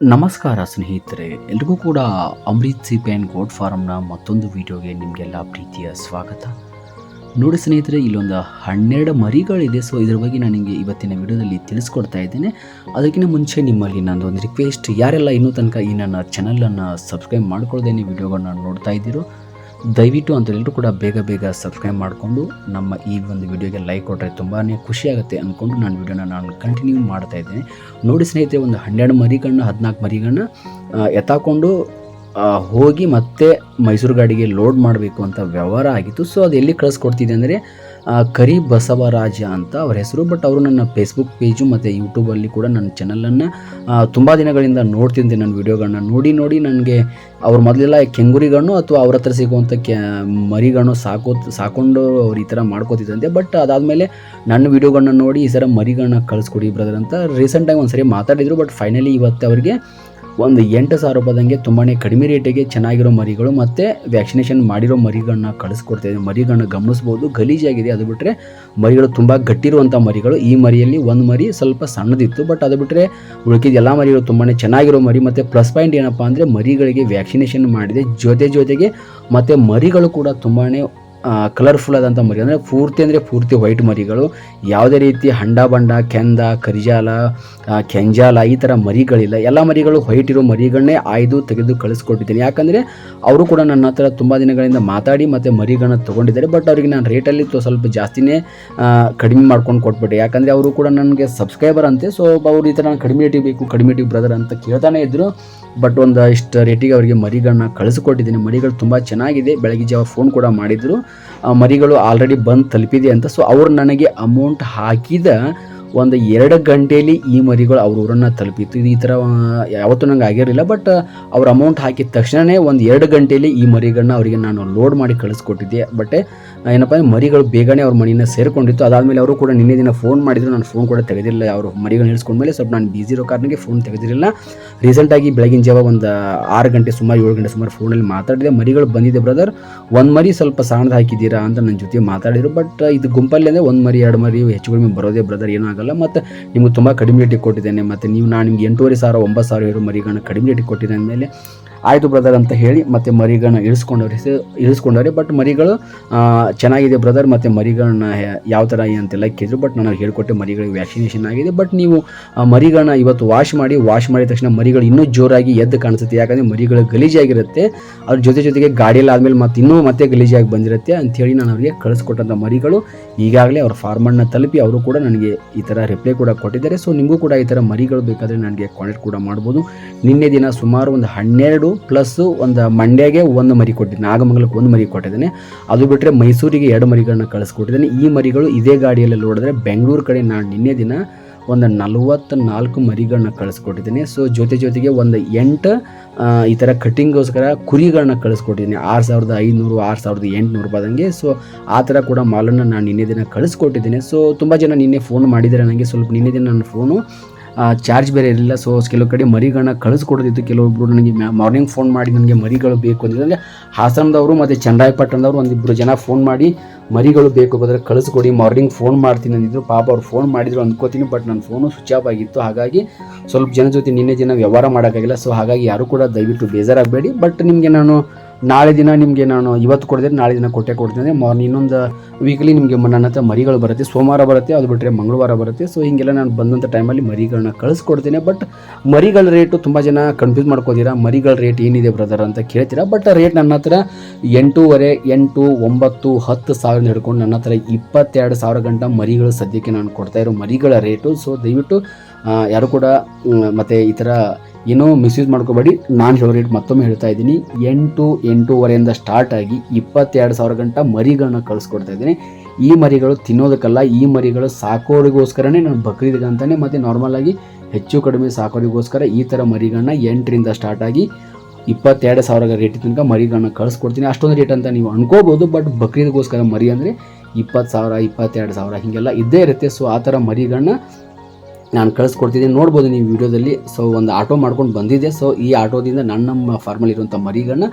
ನಮಸ್ಕಾರ ಸ್ನೇಹಿತರೆ ಎಲ್ರಿಗೂ ಕೂಡ ಅಮೃತ್ ಸಿ ಪ್ಯಾನ್ ಗೋಡ್ ಫಾರಮ್ನ ಮತ್ತೊಂದು ವಿಡಿಯೋಗೆ ನಿಮಗೆಲ್ಲ ಪ್ರೀತಿಯ ಸ್ವಾಗತ. ನೋಡಿ ಸ್ನೇಹಿತರೆ, ಇಲ್ಲೊಂದು ಹನ್ನೆರಡು ಮರಿಗಳಿದೆ. ಸೊ ಇದ್ರ ಬಗ್ಗೆ ನಾನು ನಿಮಗೆ ಇವತ್ತಿನ ವಿಡಿಯೋದಲ್ಲಿ ತಿಳಿಸ್ಕೊಡ್ತಾ ಇದ್ದೇನೆ. ಅದಕ್ಕಿಂತ ಮುಂಚೆ ನಿಮ್ಮಲ್ಲಿ ಒಂದು ರಿಕ್ವೆಸ್ಟ್ ಯಾರೆಲ್ಲ ಇನ್ನೂ ತನಕ ಈ ನನ್ನ ಚಾನಲನ್ನು ಸಬ್ಸ್ಕ್ರೈಬ್ ಮಾಡ್ಕೊಳ್ದೇನೆ ವಿಡಿಯೋಗಳನ್ನ ನೋಡ್ತಾ ಇದ್ದೀರೋ, ದಯವಿಟ್ಟು ಅಂತ ಎಲ್ಲರೂ ಕೂಡ ಬೇಗ ಬೇಗ ಸಬ್ಸ್ಕ್ರೈಬ್ ಮಾಡಿಕೊಂಡು ನಮ್ಮ ಈ ಒಂದು ವಿಡಿಯೋಗೆ ಲೈಕ್ ಕೊಟ್ಟರೆ ತುಂಬಾ ಖುಷಿಯಾಗುತ್ತೆ ಅಂದ್ಕೊಂಡು ನಾನು ವಿಡಿಯೋನ ನಾನು ಕಂಟಿನ್ಯೂ ಮಾಡ್ತಾ ಇದ್ದೇನೆ. ನೋಡಿ ಸ್ನೇಹಿತರೆ, ಒಂದು ಹನ್ನೆರಡು ಮರಿಗಳನ್ನ, ಹದಿನಾಲ್ಕು ಮರಿಗಳನ್ನ ಎತ್ತಾಕೊಂಡು ಹೋಗಿ ಮತ್ತೆ ಮೈಸೂರು ಗಾಡಿಗೆ ಲೋಡ್ ಮಾಡಬೇಕು ಅಂತ ವ್ಯವಹಾರ ಆಗಿತ್ತು. ಸೊ ಅದು ಎಲ್ಲಿ ಕಳಿಸ್ಕೊಡ್ತಿದೆ ಅಂದರೆ ಕರಿ ಬಸವರಾಜ ಅಂತ ಅವ್ರ ಹೆಸರು ಬಟ್ ಅವರು ನನ್ನ ಫೇಸ್ಬುಕ್ ಪೇಜು ಮತ್ತು ಯೂಟ್ಯೂಬಲ್ಲಿ ಕೂಡ ನನ್ನ ಚಾನಲನ್ನು ತುಂಬ ದಿನಗಳಿಂದ ನೋಡ್ತಿದ್ದೆ ನನ್ನ ವೀಡಿಯೋಗಳನ್ನ ನೋಡಿ ನೋಡಿ ನನಗೆ ಅವ್ರು ಮೊದಲೆಲ್ಲ ಕೆಂಗುರಿಗಳನ್ನು ಅಥವಾ ಅವ್ರ ಹತ್ರ ಸಿಗುವಂಥ ಕ್ಯಾ ಮರಿಗಳನ್ನು ಸಾಕೋ, ಸಾಕೊಂಡು ಅವ್ರು ಈ ಥರ ಮಾಡ್ಕೋತಿದ್ದಂತೆ. ಬಟ್ ಅದಾದಮೇಲೆ ನನ್ನ ವೀಡಿಯೋಗಳನ್ನ ನೋಡಿ ಈ ಥರ ಮರಿಗಳನ್ನ ಕಳಿಸ್ಕೊಡಿ ಬ್ರದರ್ ಅಂತ ರೀಸೆಂಟಾಗಿ ಒಂದು ಸರಿ ಮಾತಾಡಿದರು ಬಟ್ ಫೈನಲಿ ಇವತ್ತು ಅವರಿಗೆ ಒಂದು ಎಂಟು ಸಾವಿರ ರೂಪಾಯಿದಂಗೆ ತುಂಬಾ ಕಡಿಮೆ ರೇಟಿಗೆ ಚೆನ್ನಾಗಿರೋ ಮರಿಗಳು ಮತ್ತು ವ್ಯಾಕ್ಸಿನೇಷನ್ ಮಾಡಿರೋ ಮರಿಗಳನ್ನ ಕಳಿಸ್ಕೊಡ್ತಾ ಇದ್ದೀನಿ. ಮರಿಗಳನ್ನ ಗಮನಿಸ್ಬೋದು. ಗಲೀಜಾಗಿದೆ. ಅದು ಬಿಟ್ಟರೆ ಮರಿಗಳು ತುಂಬ ಗಟ್ಟಿರುವಂಥ ಮರಿಗಳು. ಈ ಮರಿಯಲ್ಲಿ ಒಂದು ಮರಿ ಸ್ವಲ್ಪ ಸಣ್ಣದಿತ್ತು. ಬಟ್ ಅದು ಬಿಟ್ಟರೆ ಉಳಿಕಿದ ಎಲ್ಲ ಮರಿಗಳು ತುಂಬಾ ಚೆನ್ನಾಗಿರೋ ಮರಿ ಮತ್ತು ಪ್ಲಸ್ ಪಾಯಿಂಟ್ ಏನಪ್ಪ ಅಂದರೆ ಮರಿಗಳಿಗೆ ವ್ಯಾಕ್ಸಿನೇಷನ್ ಮಾಡಿದೆ. ಜೊತೆ ಜೊತೆಗೆ ಮತ್ತು ಮರಿಗಳು ಕೂಡ ತುಂಬಾ ಕಲರ್ಫುಲ್ ಆದಂಥ ಮರಿ. ಅಂದರೆ ಪೂರ್ತಿ ಅಂದರೆ ಪೂರ್ತಿ ವೈಟ್ ಮರಿಗಳು. ಯಾವುದೇ ರೀತಿ ಹಂಡ ಬಂಡ, ಕೆಂದ, ಕರಿಜಾಲ ಕೆಂಜಾಲ ಈ ಥರ ಮರಿಗಳಿಲ್ಲ. ಎಲ್ಲ ಮರಿಗಳು ವೈಟ್ ಇರೋ ಮರಿಗಳನ್ನೇ ಆಯ್ದು ತೆಗೆದು ಕಳಿಸ್ಕೊಟ್ಟಿದ್ದೀನಿ. ಯಾಕಂದರೆ ಅವರು ಕೂಡ ನನ್ನ ಹತ್ರ ತುಂಬ ದಿನಗಳಿಂದ ಮಾತಾಡಿ ಮತ್ತು ಮರಿಗಳನ್ನ ತೊಗೊಂಡಿದ್ದಾರೆ. ಬಟ್ ಅವರಿಗೆ ನಾನು ರೇಟಲ್ಲಿ ಸ್ವಲ್ಪ ಜಾಸ್ತಿನೇ ಕಡಿಮೆ ಮಾಡ್ಕೊಂಡು ಕೊಟ್ಬಿಟ್ಟೆ. ಯಾಕಂದರೆ ಅವರು ಕೂಡ ನನಗೆ ಸಬ್ಸ್ಕ್ರೈಬರ್ ಅಂತೆ. ಸೊ ಅವ್ರು ಈ ಥರ ನಾನು ಕಡಿಮೆ ರೇಟಿಗೆ ಬೇಕು, ಕಡಿಮೆ ರೇಟಿಗೆ ಬ್ರದರ್ ಅಂತ ಕೇಳ್ತಾನೆ ಇದ್ದರು ಬಟ್ ಒಂದು ಇಷ್ಟು ರೇಟಿಗೆ ಅವರಿಗೆ ಮರಿಗಳನ್ನ ಕಳಿಸ್ಕೊಟ್ಟಿದ್ದೀನಿ. ಮರಿಗಳು ತುಂಬ ಚೆನ್ನಾಗಿದೆ. ಬೆಳಗ್ಗೆ ಜಾವ ಫೋನ್ ಕೂಡ ಮಾಡಿದರು. ಮರಿಗಳು ಆಲ್ರೆಡಿ ಬಂದು ತಲುಪಿದೆ ಅಂತ. ಸೊ ಅವ್ರು ನನಗೆ ಅಮೌಂಟ್ ಹಾಕಿದ ಒಂದು ಎರಡು ಗಂಟೆಯಲ್ಲಿ ಈ ಮರಿಗಳು ಅವ್ರ ಊರನ್ನು ತಲುಪಿತ್ತು. ಇದು ಈ ಥರ ಯಾವತ್ತೂ ನಂಗೆ ಆಗಿರಲಿಲ್ಲ ಬಟ್ ಅವ್ರ ಅಮೌಂಟ್ ಹಾಕಿದ ತಕ್ಷಣವೇ ಒಂದು ಎರಡು ಗಂಟೆಯಲ್ಲಿ ಈ ಮರಿಗಳನ್ನ ಅವರಿಗೆ ನಾನು ಲೋಡ್ ಮಾಡಿ ಕಳಿಸ್ಕೊಟ್ಟಿದ್ದೆ. ಬಟ್ ಏನಪ್ಪ ಅಂದರೆ ಮರಿಗಳು ಬೇಗನೆ ಅವ್ರ ಮನೆಯನ್ನು ಸೇರಿಕೊಂಡಿತ್ತು. ಅದಾದಮೇಲೆ ಅವರು ಕೂಡ ನಿನ್ನೆ ದಿನ ಫೋನ್ ಮಾಡಿದ್ರು. ನಾನು ಫೋನ್ ಕೂಡ ತೆಗೆದಿಲ್ಲ ಅವರು ಮರಿಗಳನ್ನ ಇಳಿಸ್ಕೊಂಡ್ಮೇಲೆ ಸ್ವಲ್ಪ ನಾನು ಬ್ಯುಸಿ ಇರೋ ಕಾರಣಕ್ಕೆ ಫೋನ್ ತೆಗೆದಿರಲಿಲ್ಲ. ರೀಸೆಂಟಾಗಿ ಬೆಳಗಿನ ಜಾವ ಒಂದು ಆರು ಗಂಟೆ ಸುಮಾರು, ಏಳು ಗಂಟೆ ಸುಮಾರು ಫೋನಲ್ಲಿ ಮಾತಾಡಿದೆ. ಮರಿಗಳು ಬಂದಿದೆ ಬ್ರದರ್ ಒಂದು ಮರಿ ಸ್ವಲ್ಪ ಸಾಣದ ಹಾಕಿದ್ದೀರಾ ಅಂತ ನನ್ನ ಜೊತೆ ಮಾತಾಡಿದರು. ಬಟ್ ಇದು ಗುಂಪಲ್ಲಿ ಅಂದರೆ ಒಂದು ಮರಿ, ಎರಡು ಮರಿ ಹೆಚ್ಚು ಕಡಿಮೆ ಬರೋದೇ ಬ್ರದರ್ ಏನೂ ಆಗಲ್ಲ. ಮತ್ತು ನಿಮಗೆ ತುಂಬ ಕಡಿಮೆ ರೇಟಿಗೆ ಕೊಟ್ಟಿದ್ದೇನೆ. ಮತ್ತು ನೀವು ನಾನು ನಿಮ್ಗೆ ಎಂಟೂವರೆ ಸಾವಿರ, ಒಂಬತ್ತು ಸಾವಿರ ಇರೋ ಮರಿಗಳನ್ನ ಕಡಿಮೆ ರೇಟಿಗೆ ಕೊಟ್ಟಿದ್ದ ಮೇಲೆ ಆಯಿತು ಬ್ರದರ್ ಅಂತ ಹೇಳಿ ಮತ್ತು ಮರಿಗಳನ್ನ ಇಳಿಸ್ಕೊಂಡವ್ರೆ ಇಳಿಸ್ಕೊಂಡವ್ರೆ. ಬಟ್ ಮರಿಗಳು ಚೆನ್ನಾಗಿದೆ ಬ್ರದರ್ ಮತ್ತು ಮರಿಗಳನ್ನ ಯಾವ ಥರ ಅಂತೆಲ್ಲ ಕೇಳಿದ್ರು. ಬಟ್ ನಾನು ಹೇಳ್ಕೊಟ್ಟೆ ಮರಿಗಳಿಗೆ ವ್ಯಾಕ್ಸಿನೇಷನ್ ಆಗಿದೆ. ಬಟ್ ನೀವು ಮರಿಗಳನ್ನ ಇವತ್ತು ವಾಶ್ ಮಾಡಿ ವಾಶ್ ಮಾಡಿದ ತಕ್ಷಣ ಮರಿಗಳು ಇನ್ನೂ ಜೋರಾಗಿ ಎದ್ದು ಕಾಣಿಸುತ್ತೆ. ಯಾಕಂದರೆ ಮರಿಗಳು ಗಲೀಜಾಗಿರುತ್ತೆ. ಅವ್ರ ಜೊತೆ ಜೊತೆಗೆ ಗಾಡಿಯಲ್ಲಿ ಆದಮೇಲೆ ಮತ್ತೆ ಇನ್ನೂ ಮತ್ತೆ ಗಲೀಜಾಗಿ ಬಂದಿರುತ್ತೆ ಅಂಥೇಳಿ ನಾನು ಅವರಿಗೆ ಕಳಿಸ್ಕೊಟ್ಟಂಥ ಮರಿಗಳು. ಈಗಾಗಲೇ ಅವ್ರ ಫಾರ್ಮರ್ನ ತಲುಪಿ ಅವರು ಕೂಡ ನನಗೆ ಈ ಥರ ರಿಪ್ಲೈ ಕೂಡ ಕೊಟ್ಟಿದ್ದಾರೆ. ಸೊ ನಿಮಗೂ ಕೂಡ ಈ ಥರ ಮರಿಗಳು ಬೇಕಾದರೆ ನನಗೆ ಕಾಂಟ್ಯಾಕ್ಟ್ ಕೂಡ ಮಾಡ್ಬೋದು. ನಿನ್ನೆ ದಿನ ಸುಮಾರು ಒಂದು ಹನ್ನೆರಡು ಪ್ಲಸ್ ಒಂದು ಮಂಡ್ಯಗೆ ಒಂದು ಮರಿ ಕೊಟ್ಟಿದ್ದೀನಿ, ನಾಗಮಂಗಲಕ್ಕೆ ಒಂದು ಮರಿ ಕೊಟ್ಟಿದ್ದೀನಿ. ಅದು ಬಿಟ್ಟರೆ ಮೈಸೂರಿಗೆ ಎರಡು ಮರಿಗಳನ್ನ ಕಳಿಸ್ಕೊಟ್ಟಿದ್ದೀನಿ. ಈ ಮರಿಗಳು ಇದೇ ಗಾಡಿಯಲ್ಲಿ ನೋಡಿದ್ರೆ ಬೆಂಗಳೂರು ಕಡೆ ನಾನು ನಿನ್ನೆ ದಿನ ಒಂದು ನಲವತ್ತ ನಾಲ್ಕು ಮರಿಗಳನ್ನ ಕಳಿಸ್ಕೊಟ್ಟಿದ್ದೀನಿ. ಸೊ ಜೊತೆ ಜೊತೆಗೆ ಒಂದು ಎಂಟು ಈ ಥರ ಕಟ್ಟಿಂಗ್ಗೋಸ್ಕರ ಕುರಿಗಳನ್ನ ಕಳಿಸ್ಕೊಟ್ಟಿದ್ದೀನಿ. ಆರು ಸಾವಿರದ ಐನೂರು, ಆರು ಸಾವಿರದ ಎಂಟುನೂರು ರೂಪಾಯಿದಂಗೆ ಸೊ ಆ ಥರ ಕೂಡ ಮಾಲನ್ನು ನಾನು ನಿನ್ನೆ ದಿನ ಕಳಿಸ್ಕೊಟ್ಟಿದ್ದೀನಿ. ಸೊ ತುಂಬ ಜನ ನಿನ್ನೆ ಫೋನ್ ಮಾಡಿದರೆ ನನಗೆ ಸ್ವಲ್ಪ ನಿನ್ನೆ ದಿನ ನನ್ನ ಫೋನು ಚಾರ್ಜ್ ಬೇರೆ ಇರಲಿಲ್ಲ. ಸೊ ಕೆಲವು ಕಡೆ ಮರಿಗಳನ್ನ ಕಳಿಸ್ಕೊಡೋದಿತ್ತು. ಕೆಲವೊಬ್ಬರು ನನಗೆ ಮಾರ್ನಿಂಗ್ ಫೋನ್ ಮಾಡಿ ನನಗೆ ಮರಿಗಳು ಬೇಕು ಅಂದರೆ ಹಾಸನದವರು ಮತ್ತು ಚನ್ನರಾಯಪಟ್ಟಣದವರು ಒಂದಿಬ್ಬರು ಜನ ಫೋನ್ ಮಾಡಿ ಮರಿಗಳು ಬೇಕು ಬಂದರೆ ಕಳಿಸ್ಕೊಡಿ ಮಾರ್ನಿಂಗ್ ಫೋನ್ ಮಾಡ್ತೀನಿ ಅಂದಿದ್ರು. ಪಾಪ ಅವ್ರು ಫೋನ್ ಮಾಡಿದ್ರು ಅಂದ್ಕೋತೀನಿ ಬಟ್ ನನ್ನ ಫೋನು ಸ್ವಿಚ್ ಆಫ್ ಆಗಿತ್ತು. ಹಾಗಾಗಿ ಸ್ವಲ್ಪ ಜನ ಜೊತೆ ನಿನ್ನೆ ದಿನ ವ್ಯವಹಾರ ಮಾಡೋಕ್ಕಾಗಿಲ್ಲ. ಸೊ ಹಾಗಾಗಿ ಯಾರು ಕೂಡ ದಯವಿಟ್ಟು ಬೇಜಾರಾಗಬೇಡಿ. ಬಟ್ ನಿಮಗೆ ನಾನು ನಾಳೆ ದಿನ ನಿಮಗೆ ನಾನು ಇವತ್ತು ಕೊಡಿದ್ರೆ ನಾಳೆ ದಿನ ಕೊಟ್ಟೆ ಕೊಡ್ತೀನಿ ಮಾರ್ನಿಂಗ್ ಇನ್ನೊಂದು ವೀಕ್ಲಿ ನಿಮಗೆ ನನ್ನ ಹತ್ರ ಮರಿಗಳು ಬರುತ್ತೆ. ಸೋಮವಾರ ಬರುತ್ತೆ, ಅದು ಬಿಟ್ಟರೆ ಮಂಗಳವಾರ ಬರುತ್ತೆ. ಸೊ ಹೀಗೆಲ್ಲ ನಾನು ಬಂದಂಥ ಟೈಮಲ್ಲಿ ಮರಿಗಳನ್ನ ಕಳಿಸ್ಕೊಡ್ತೀನಿ. ಬಟ್ ಮರಿಗಳ ರೇಟು ತುಂಬ ಜನ ಕನ್ಫ್ಯೂಸ್ ಮಾಡ್ಕೋತೀರಾ? ಮರಿಗಳ ರೇಟ್ ಏನಿದೆ ಬ್ರದರ್ ಅಂತ ಕೇಳ್ತೀರಾ? ಬಟ್ ರೇಟ್ ನನ್ನ ಹತ್ರ ಎಂಟೂವರೆ, ಎಂಟು, ಒಂಬತ್ತು, ಹತ್ತು ಸಾವಿರ ಹಿಡ್ಕೊಂಡು ನನ್ನ ಹತ್ರ ಇಪ್ಪತ್ತೆರಡು ಸಾವಿರ ಗಂಟ ಮರಿಗಳು ಸದ್ಯಕ್ಕೆ ನಾನು ಕೊಡ್ತಾ ಇರೋ ಮರಿಗಳ ರೇಟು ಸೊ ದಯವಿಟ್ಟು ಯಾರು ಕೂಡ ಮತ್ತೆ ಈ ಥರ ಏನೋ ಮಿಸ್ಯೂಸ್ ಮಾಡ್ಕೋಬೇಡಿ. ನಾನು ಹೇಳೋ ರೇಟ್ ಮತ್ತೊಮ್ಮೆ ಹೇಳ್ತಾ ಇದ್ದೀನಿ. ಎಂಟು ಎಂಟೂವರೆಯಿಂದ ಸ್ಟಾರ್ಟ್ ಆಗಿ ಇಪ್ಪತ್ತೆರಡು ಸಾವಿರ ಗಂಟ ಮರಿಗಳನ್ನ ಕಳಿಸ್ಕೊಡ್ತಾ ಇದ್ದೀನಿ. ಈ ಮರಿಗಳು ತಿನ್ನೋದಕ್ಕಲ್ಲ, ಈ ಮರಿಗಳು ಸಾಕೋರಿಗೋಸ್ಕರನೇ ನಾನು ಬಕ್ರೀದ್ಗೆ ಅಂತಾನೆ, ಮತ್ತು ನಾರ್ಮಲ್ ಆಗಿ ಹೆಚ್ಚು ಕಡಿಮೆ ಸಾಕೋರಿಗೋಸ್ಕರ ಈ ಥರ ಮರಿಗಳನ್ನ ಎಂಟರಿಂದ ಸ್ಟಾರ್ಟ್ ಆಗಿ ಇಪ್ಪತ್ತೆರಡು ಸಾವಿರ ರೇಟ್ ತನಕ ಮರಿಗಳನ್ನ ಕಳಿಸ್ಕೊಡ್ತೀನಿ. ಅಷ್ಟೊಂದು ರೇಟ್ ಅಂತ ನೀವು ಅನ್ಕೋಬೋದು ಬಟ್ ಬಕ್ರೀದ್ಗೋಸ್ಕರ ಮರಿ ಅಂದರೆ ಇಪ್ಪತ್ತು ಸಾವಿರ, ಇಪ್ಪತ್ತೆರಡು ಸಾವಿರ, ಹೀಗೆಲ್ಲ ಇದ್ದೇ ಇರುತ್ತೆ. ಸೊ ಆ ಥರ ಮರಿಗಳನ್ನ ನಾನು ಕಳಿಸ್ಕೊಡ್ತಿದ್ದೀನಿ ನೋಡ್ಬೋದು ನೀವು ವಿಡಿಯೋದಲ್ಲಿ. ಸೊ ಒಂದು ಆಟೋ ಮಾಡ್ಕೊಂಡು ಬಂದಿದ್ದೆ. ಸೊ ಈ ಆಟೋದಿಂದ ನನ್ನ ನಮ್ಮ ಫಾರ್ಮಲ್ಲಿ ಇರುವಂಥ ಮರಿಗಳನ್ನ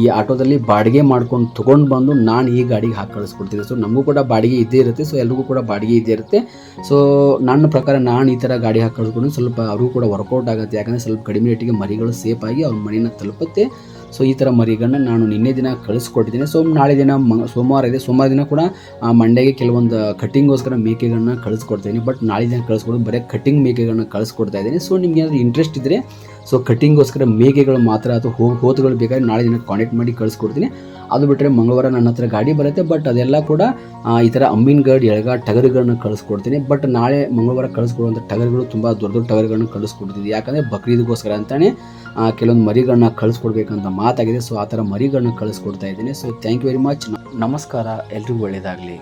ಈ ಆಟೋದಲ್ಲಿ ಬಾಡಿಗೆ ಮಾಡ್ಕೊಂಡು ತೊಗೊಂಡು ಬಂದು ನಾನು ಈ ಗಾಡಿಗೆ ಹಾಕಿ ಕಳಿಸ್ಕೊಡ್ತೀನಿ ಸೊ ನಮಗೂ ಕೂಡ ಬಾಡಿಗೆ ಇದ್ದೇ ಇರುತ್ತೆ. ಸೊ ಎಲ್ರಿಗೂ ಕೂಡ ಬಾಡಿಗೆ ಇದ್ದೇ ಇರುತ್ತೆ. ಸೊ ನನ್ನ ಪ್ರಕಾರ ನಾನು ಈ ಥರ ಗಾಡಿ ಹಾಕಿ ಕಳಿಸ್ಕೊಂಡು ಸ್ವಲ್ಪ ಅವರಿಗೂ ಕೂಡ ವರ್ಕೌಟ್ ಆಗುತ್ತೆ. ಯಾಕಂದರೆ ಸ್ವಲ್ಪ ಕಡಿಮೆ ರೇಟಿಗೆ ಮರಿಗಳು ಸೇಫಾಗಿ ಅವ್ರ ಮನೆಯನ್ನು ತಲುಪುತ್ತೆ. ಸೊ ಈ ಥರ ಮರಿಗಳನ್ನ ನಾನು ನಿನ್ನೆ ದಿನ ಕಳಿಸ್ಕೊಟ್ಟಿದ್ದೀನಿ. ಸೊ ನಾಳೆ ದಿನ ಮ, ಸೋಮವಾರ ಇದೆ. ಸೋಮವಾರ ದಿನ ಕೂಡ, ಆ ಮಂಡೆಗೆ ಕೆಲವೊಂದು ಕಟ್ಟಿಂಗೋಸ್ಕರ ಮೇಕೆಗಳನ್ನ ಕಳಿಸ್ಕೊಡ್ತೀನಿ. ಬಟ್ ನಾಳೆ ದಿನ ಕಳಿಸ್ಕೊಡೋದು, ಬರೀ ಕಟ್ಟಿಂಗ್ ಮೇಕೆಗಳನ್ನ ಕಳಿಸ್ಕೊಡ್ತಾ ಇದ್ದೀನಿ. ಸೊ ನಿಮ್ಗೆ ಏನಾದರೂ ಇಂಟ್ರೆಸ್ಟ್ ಇದ್ದರೆ ಸೊ ಕಟ್ಟಿಂಗೋಸ್ಕರ ಮೇಕೆಗಳು ಮಾತ್ರ ಅಥವಾ ಹೋಗಿ ಹೋತುಗಳು ಬೇಕಾದ್ರೆ ನಾಳೆ ದಿನ ಕಾಂಟ್ಯಾಕ್ಟ್ ಮಾಡಿ ಕಳಿಸ್ಕೊಡ್ತೀನಿ. ಅದು ಬಿಟ್ಟರೆ ಮಂಗಳವಾರ ನನ್ನ ಹತ್ರ ಗಾಡಿ ಬರುತ್ತೆ ಬಟ್ ಅದೆಲ್ಲ ಕೂಡ ಈ ಥರ ಗಡ್ ಎಳಗ ಟಗರುಗಳನ್ನ ಕಳಿಸ್ಕೊಡ್ತೀನಿ. ಬಟ್ ನಾಳೆ ಮಂಗಳವಾರ ಕಳಿಸ್ಕೊಡುವಂಥ ಟಗರುಗಳು ತುಂಬ ದೊಡ್ಡ ದೊಡ್ಡ ಟಗರುಗಳನ್ನ ಕಳಿಸ್ಕೊಡ್ತಿದ್ವಿ ಯಾಕಂದರೆ ಬಕ್ರೀದ್ಗೋಸ್ಕರ ಅಂತಲೇ ಕೆಲವೊಂದು ಮರಿಗಳನ್ನ ಕಳಿಸ್ಕೊಡ್ಬೇಕಂತ ಮಾತಾಗಿದೆ. ಸೊ ಆ ಥರ ಮರಿಗಳನ್ನ ಕಳಿಸ್ಕೊಡ್ತಾ ಇದ್ದೀನಿ. So thank you very much ನಮಸ್ಕಾರ. ಎಲ್ರಿಗೂ ಒಳ್ಳೆಯದಾಗಲಿ